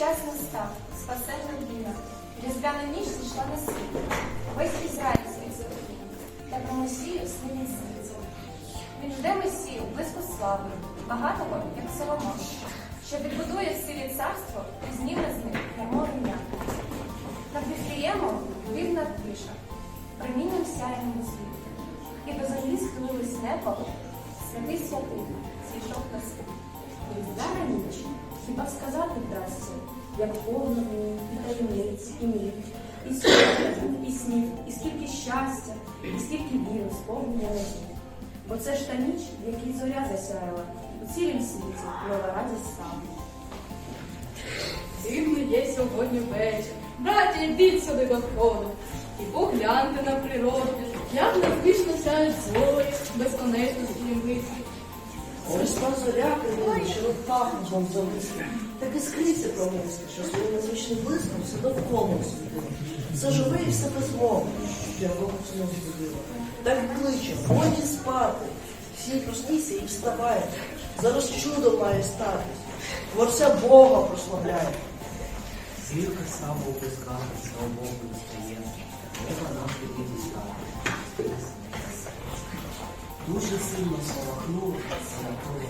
Час настав, спасенна діна. Різдвяна ніч зійшла на світ. Весь Ізраїль світ зробив. Та про Месію сни він. Він жде Месію, близько слави, багатого, як Соломон, що відбудує в силі царство і зніме з них ярмо ім'я. Над Віфліємом дивна тиша, промінням сяєному світ. І до землі схилилось небо, святий святий, зійшов на світ. Різдвяна ніч, хіба сказати вдасться, як повно і таємниць, і міф, і спогадів, і снів, і скільки щастя, і скільки віри сповнення надії. Бо це ж та ніч, в якій зоря засяяла, у цілім світі нова радість стала. Дивний є сьогодні вечір. Браті, йдіть сюди до входу. І погляньте на природу, як незвично сяють зорі, безконечності і мислі. Прийшла зоря що над пахнуть зависли. Так і скрізь промисли, що своїм незвичним блиском все довкола освітило. Все живе і все безмовне, що якого сну збудила. Так кличе, годі спати. Всі проснися і вставай. Зараз чудо має статись. Творця Бога прославляє. Зірка слава опускати, слава Богу стає, треба нам тобі дістати. Дуже сильно спалахнуло,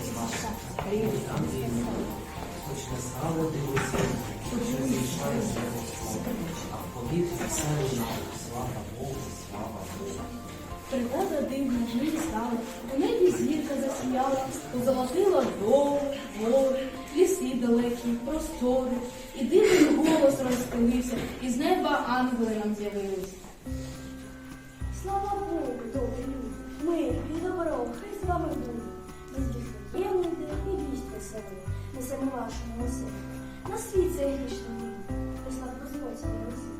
з вас. Рівні там війни. Хоч не стало дивися, хоч не зійшла із нього. А в повітрі все лунало. Слава Богу, слава Богу. Пригода дивна життя стала, у небі зірка засіяла, позолотила долу, гори, ліси далекі, простори, і дивний голос розстелився, і з неба ангели нам з'явились. Слава Богу, добрі люди, мир і добро, хай з вами буде. Ми здихаємо і вість веселий, несемо вашому носі. На світ цей грішний мій, прийшла дозвольця носі.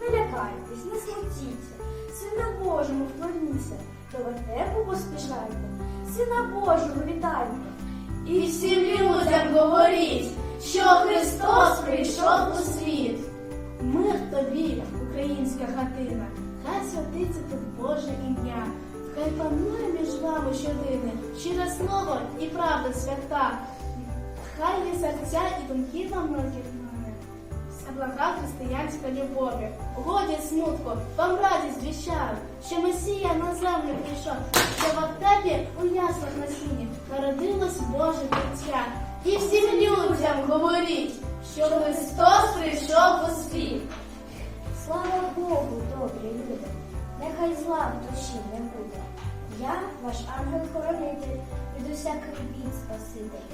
Не лякайтесь, не смутіться, Сина Божому вклоніться, до вертепу поспішайте, Сина Божого вітайте. І всім людям говоріть, що Христос прийшов у світ. Мир тобі, українська хатина, хай святиться тут Боже ім'я, хай панує між вами щодини, щире слово і правда свята. Хай є серця і думки вам роз'єднає, блага християнська любові. Годі смутку, вам радість віщаю, що Месія на землю прийшов, що в аптекі у яслах на сіні народилось Боже дитя. І всім людям говоріть, що Христос прийшов у світ. Слава Богу, добрі люди, нехай зла в душі не буде. Я, ваш ангел-хоронитель, від усяких бід спаситель.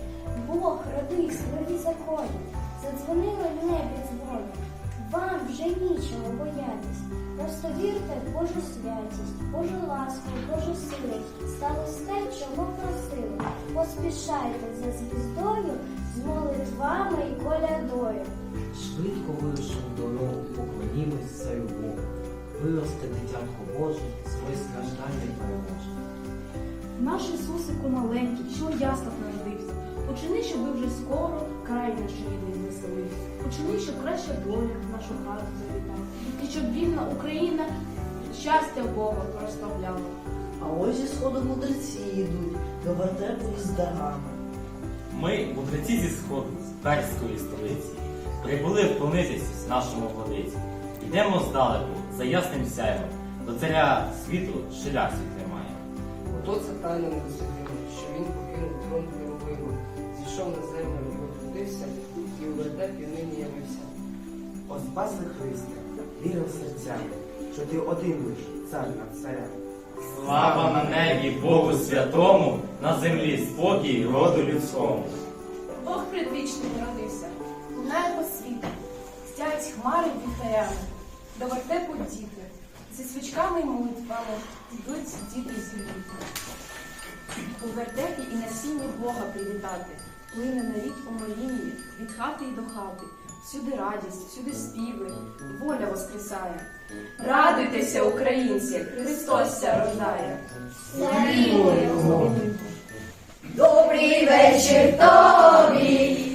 Бог родив свої закони, задзвонили в небі дзвони. Вам вже нічого боятись. Просто вірте в Божу святість, Божу ласку, Божу силу. Сталося те, чого просили. Поспішайте за звіздою з молитвами і колядою. Швидко вийшов дорогу, поклонімось царю Богу. Виросте дитятко Боже, своє страждання переможе. Наш Ісусику маленький, що яслах народився. Учини, щоб вже скоро край наш рідний веселився. Учини, щоб краща доля в нашу хату завітала. І щоб вільна Україна щастя Бога прославляла. А ось зі сходу мудреці йдуть, до вертепу із дарами. Ми, мудреці зі сходу, з перської столиці, прибули вклонитись нашому владиці. Йдемо здалеку, за ясним сяєм, до царя світу шиля світ має. Ото це тайна не дослідила, що він покинув трон Херовиму, зійшов на землю і отрудився, і у вертепі нині явився. О спаси Христе, віра в серця, що ти один лиш цар над царем. Слава на небі Богу святому, на землі спокій роду людському. Бог предвічний народився, лунає по світу, стяють хмари віхарями, до вертепу діти, зі свічками й молитвами йдуть діти з літа. У вертепі і насіння Бога привітати, плине на рік у молінні, від хати й до хати. Всюди радість, всюди співи, воля воскресає. Радуйтеся, українці, Христос ся рождає. Добрий вечір тобі,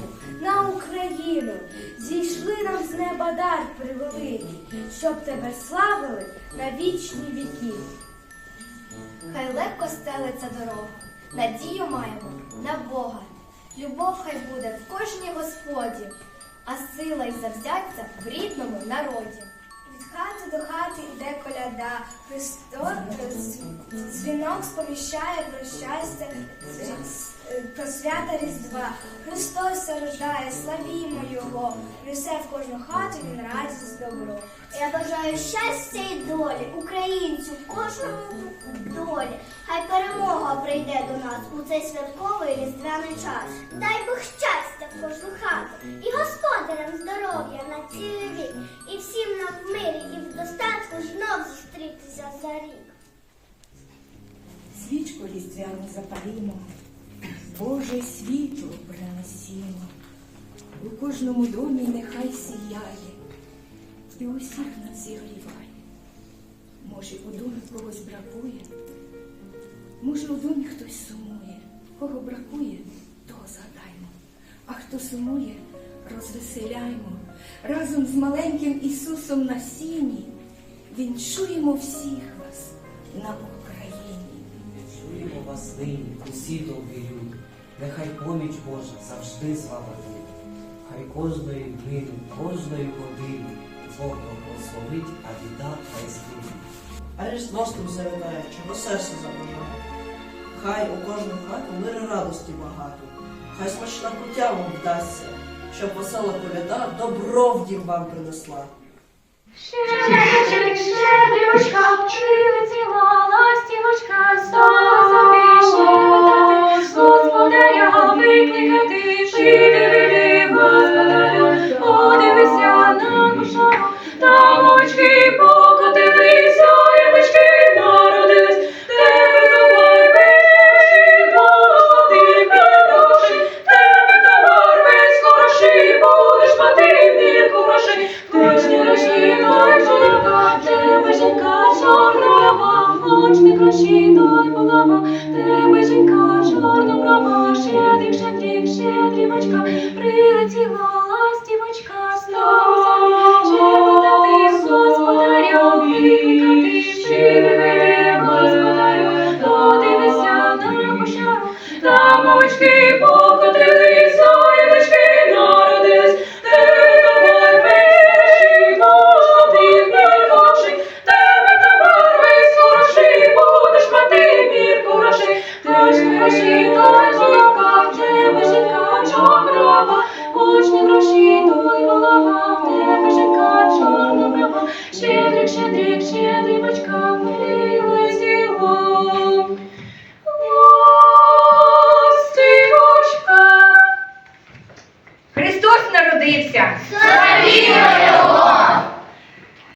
землю, на Україну. Зійшли нам з неба дар превеликий, щоб тебе славили на вічні віки. Хай легко стелиться дорога, надію маємо на Бога. Любов хай буде в кожній господі, а сила й завзяття в рідному народі. Від хати до хати йде коляда, Христос дзвінок сповіщає про щастя, про свята Різдва. Христос рождає, славімо Його, несе в кожну хату він радість добро. Я бажаю щастя і долі, українцю, кожному долі. Хай перемога прийде до нас у цей святковий різдвяний час. Дай Бог щастя в кожну хату і господарям здоров'я на цілий рік. І всім нам в мирі і в достатку знов зустрітися за рік. Свічку різдвяну запалімо, Боже світло приносімо. У кожному домі нехай сіяє і усіх нас зігріває. Може, у домі когось бракує, може, у домі хтось сумує. Кого бракує, того згадаймо, а хто сумує, розвеселяймо. Разом з маленьким Ісусом на сіні вінчуємо всіх вас на Україні. Чуємо вас нині, усі добрі люди. Нехай поміч Божа завжди з вами буде. Хай кожної днини, кожної години Бог благословить, а біда хай згине. А різдво з тим завітає, чого серце забажає. Хай у кожну хату мир і радості багато. Хай смачна куття вам вдасться, щоб весела коляда добро в дім вам принесла. Щедрик, щедрючка, прилетіла ластівочка, стала питати, господаря викликати, прийди, господаря, подивися на кошару, там очки ще дівочка прилетіла.